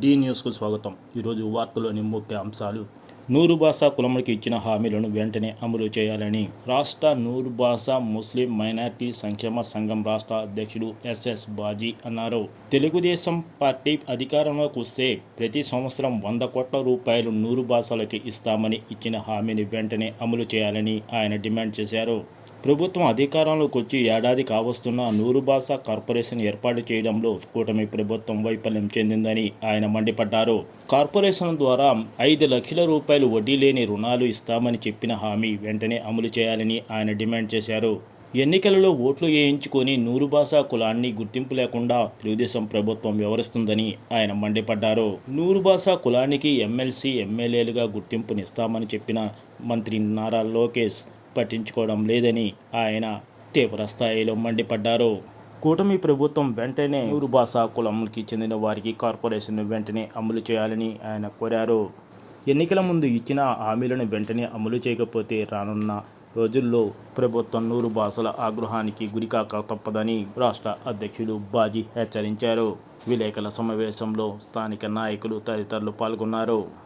D న్యూస్కు స్వాగతం. ఈరోజు వార్తలోని ముఖ్య అంశాలు. నూరు భాష కులములకు ఇచ్చిన హామీలను వెంటనే అమలు చేయాలని రాష్ట్ర నూరు భాష ముస్లిం మైనార్టీ సంక్షేమ సంఘం రాష్ట్ర అధ్యక్షుడు ఎస్ఎస్ బాజీ అన్నారు. తెలుగుదేశం పార్టీ అధికారంలోకి వస్తే ప్రతి సంవత్సరం వంద కోట్ల రూపాయలు నూరు భాషలకి ఇస్తామని ఇచ్చిన హామీని వెంటనే అమలు చేయాలని ఆయన డిమాండ్ చేశారు. ప్రభుత్వం అధికారంలోకి వచ్చి ఏడాది కావస్తున్న నూరు భాష కార్పొరేషన్ ఏర్పాటు చేయడంలో కూటమి ప్రభుత్వం వైఫల్యం చెందిందని ఆయన మండిపడ్డారు. కార్పొరేషన్ ద్వారా ఐదు లక్షల రూపాయలు వడ్డీ లేని రుణాలు ఇస్తామని చెప్పిన హామీ వెంటనే అమలు చేయాలని ఆయన డిమాండ్ చేశారు. ఎన్నికలలో ఓట్లు వేయించుకొని నూరు భాషా కులాన్ని గుర్తింపు లేకుండా తెలుగుదేశం ప్రభుత్వం వ్యవహరిస్తుందని ఆయన మండిపడ్డారు. నూరు భాషా కులానికి ఎమ్మెల్సీ ఎమ్మెల్యేలుగా గుర్తింపునిస్తామని చెప్పిన మంత్రి నారా లోకేష్ పట్టించుకోవడం లేదని ఆయన తీవ్ర స్థాయిలో మండిపడ్డారు. కూటమి ప్రభుత్వం వెంటనే నూరు భాషా కులంకి చెందిన వారికి కార్పొరేషన్ వెంటనే అమలు చేయాలని ఆయన కోరారు. ఎన్నికల ముందు ఇచ్చిన హామీలను వెంటనే అమలు చేయకపోతే రానున్న రోజుల్లో ప్రభుత్వం నూరు భాషల ఆగ్రహానికి గురికాక తప్పదని రాష్ట్ర అధ్యక్షుడు బాజీ హెచ్చరించారు. విలేకరుల సమావేశంలో స్థానిక నాయకులు తదితరులు పాల్గొన్నారు.